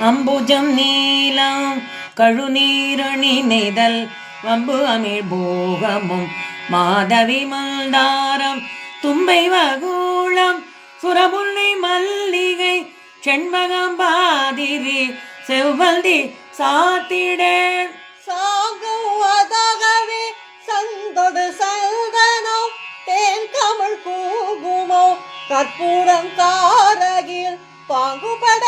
அம்புஜம் நீலம் கழுநீரணி நெய்தல் வம்பு அமிழ் போகமும் மாதவி மல்தாரம் தும்பை வகூளம் சுரமுல்லை மல்லிகை செண்பகம் பாதிரி செவ்வந்தி சாத்திட சாகுவதாகவே சந்தொடு சந்தனம் தேன் கமழ் கூகுமோ கற்பூரம் காரகில் பாங்குபட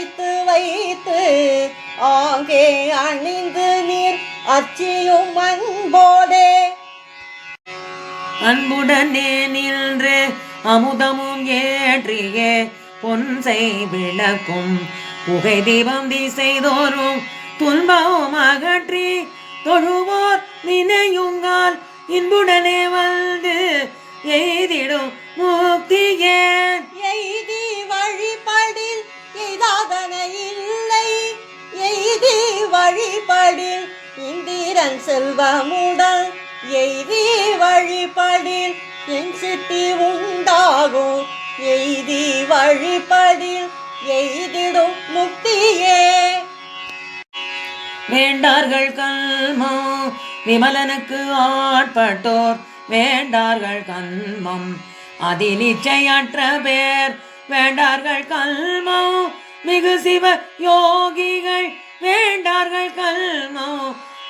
துழைத்து வைத்து ஆங்கே அணிந்து நீர் அச்சியும் அன்போடே. அன்புடனே நின்று அமுதமும் ஏற்றியே பொன்சை விளக்கும். புகை தீபம் திசைதோறும் துன்பமும் அகற்றி தொழுவோர் நினையுங்கால் இன்புடனே வந்து எய்திடும் வழிபடில் இந்திரன் செல்வமுடல் எய்தி வழிபடில் என் சித்தி உண்டாகும் எய்தி வழிபடில் எய்திடும் முக்தியே. வேண்டார்கள் கல்மோ விமலனுக்கு ஆட்பட்டோர். வேண்டார்கள் கல்மம் அதில் இச்சையற்ற பேர். வேண்டார்கள் கல்மோ மிகு சிவ யோகிகள் வேண்டார்கள் கல்மோ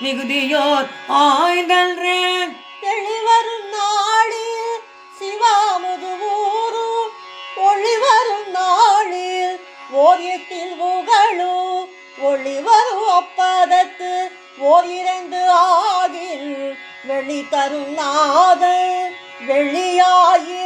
மிகுதியோர் ஆய்தல்ரேன் தெளிவரும் நாளில் சிவாமுதுவூரும் ஒளிவரும் நாளில் ஓரியத்தில் புகழு புகழும் ஒளிவரும் ஒப்பதத்து ஓர் இரண்டு ஆகில் வெளி தரும் நாதன் வெளியாயிருந்தே